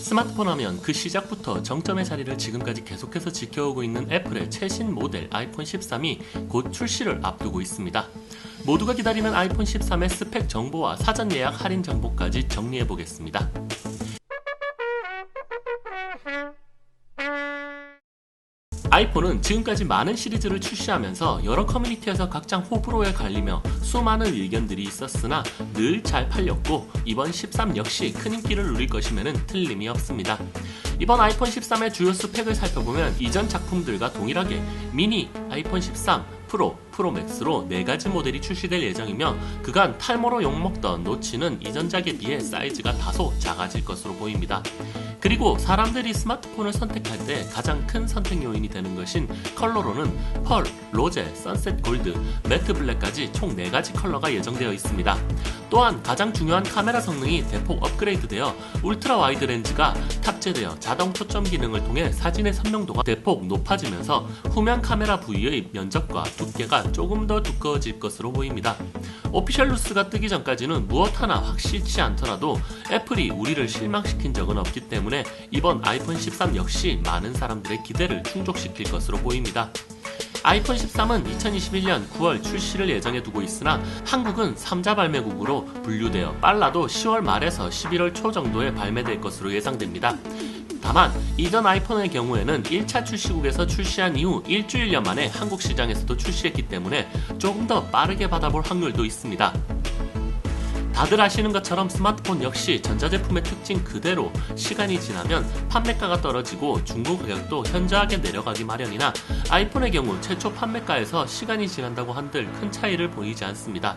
스마트폰 하면 그 시작부터 정점의 자리를 지금까지 계속해서 지켜오고 있는 애플의 최신 모델 아이폰 13이 곧 출시를 앞두고 있습니다. 모두가 기다리는 아이폰 13의 스펙 정보와 사전 예약 할인 정보까지 정리해 보겠습니다. 아이폰은 지금까지 많은 시리즈를 출시하면서 여러 커뮤니티에서 각장 호불호에 갈리며 수많은 의견들이 있었으나 늘 잘 팔렸고 이번 13 역시 큰 인기를 누릴 것임에는 틀림이 없습니다. 이번 아이폰 13의 주요 스펙을 살펴보면 이전 작품들과 동일하게 미니, 아이폰 13, 프로, 프로맥스로 4가지 모델이 출시될 예정이며 그간 탈모로 욕먹던 노치는 이전작에 비해 사이즈가 다소 작아질 것으로 보입니다. 그리고 사람들이 스마트폰을 선택할 때 가장 큰 선택 요인이 되는 것인 컬러로는 펄, 로제, 선셋 골드, 매트 블랙까지 총 4가지 컬러가 예정되어 있습니다. 또한 가장 중요한 카메라 성능이 대폭 업그레이드되어 울트라 와이드 렌즈가 탑재되어 자동 초점 기능을 통해 사진의 선명도가 대폭 높아지면서 후면 카메라 부위의 면적과 두께가 조금 더 두꺼워질 것으로 보입니다. 오피셜 뉴스가 뜨기 전까지는 무엇 하나 확실치 않더라도 애플이 우리를 실망시킨 적은 없기 때문에 이번 아이폰 13 역시 많은 사람들의 기대를 충족시킬 것으로 보입니다. 아이폰 13은 2021년 9월 출시를 예정해 두고 있으나 한국은 3자 발매국으로 분류되어 빨라도 10월 말에서 11월 초 정도에 발매될 것으로 예상됩니다. 다만 이전 아이폰의 경우에는 1차 출시국에서 출시한 이후 일주일여 만에 한국 시장에서도 출시했기 때문에 조금 더 빠르게 받아볼 확률도 있습니다. 다들 아시는 것처럼 스마트폰 역시 전자제품의 특징 그대로 시간이 지나면 판매가가 떨어지고 중고 가격도 현저하게 내려가기 마련이나 아이폰의 경우 최초 판매가에서 시간이 지난다고 한들 큰 차이를 보이지 않습니다.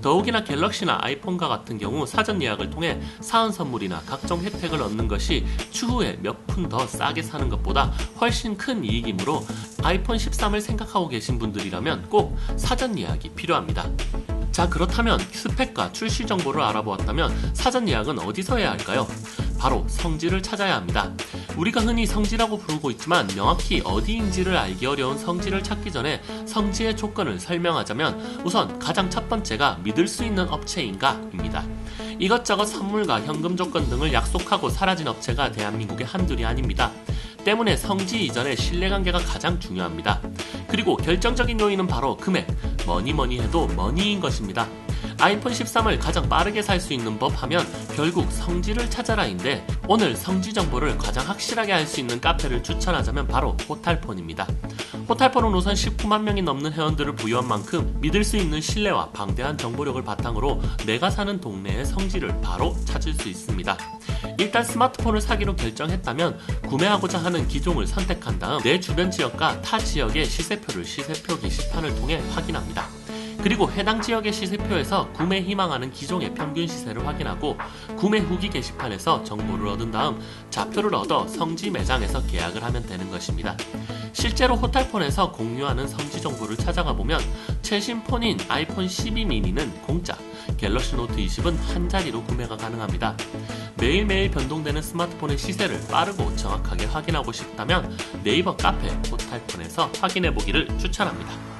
더욱이나 갤럭시나 아이폰과 같은 경우 사전 예약을 통해 사은 선물이나 각종 혜택을 얻는 것이 추후에 몇 푼 더 싸게 사는 것보다 훨씬 큰 이익이므로 아이폰 13을 생각하고 계신 분들이라면 꼭 사전 예약이 필요합니다. 자, 그렇다면 스펙과 출시 정보를 알아보았다면 사전 예약은 어디서 해야 할까요? 바로 성지를 찾아야 합니다. 우리가 흔히 성지라고 부르고 있지만 명확히 어디인지를 알기 어려운 성지를 찾기 전에 성지의 조건을 설명하자면 우선 가장 첫 번째가 믿을 수 있는 업체인가입니다. 이것저것 선물과 현금 조건 등을 약속하고 사라진 업체가 대한민국에 한둘이 아닙니다. 때문에 성지 이전의 신뢰관계가 가장 중요합니다. 그리고 결정적인 요인은 바로 금액, 뭐니 뭐니 해도 머니인 것입니다. 아이폰 13을 가장 빠르게 살 수 있는 법 하면 결국 성지를 찾아라인데 오늘 성지 정보를 가장 확실하게 알 수 있는 카페를 추천하자면 바로 호탈폰입니다. 호탈폰은 우선 19만 명이 넘는 회원들을 부여한 만큼 믿을 수 있는 신뢰와 방대한 정보력을 바탕으로 내가 사는 동네의 성지를 바로 찾을 수 있습니다. 일단 스마트폰을 사기로 결정했다면 구매하고자 하는 기종을 선택한 다음 내 주변 지역과 타 지역의 시세표를 시세표 게시판을 통해 확인합니다. 그리고 해당 지역의 시세표에서 구매 희망하는 기종의 평균 시세를 확인하고 구매 후기 게시판에서 정보를 얻은 다음 좌표를 얻어 성지 매장에서 계약을 하면 되는 것입니다. 실제로 호텔폰에서 공유하는 성지 정보를 찾아가 보면 최신 폰인 아이폰 12 미니는 공짜, 갤럭시 노트 20은 한 자리로 구매가 가능합니다. 매일매일 변동되는 스마트폰의 시세를 빠르고 정확하게 확인하고 싶다면 네이버 카페 호텔폰에서 확인해 보기를 추천합니다.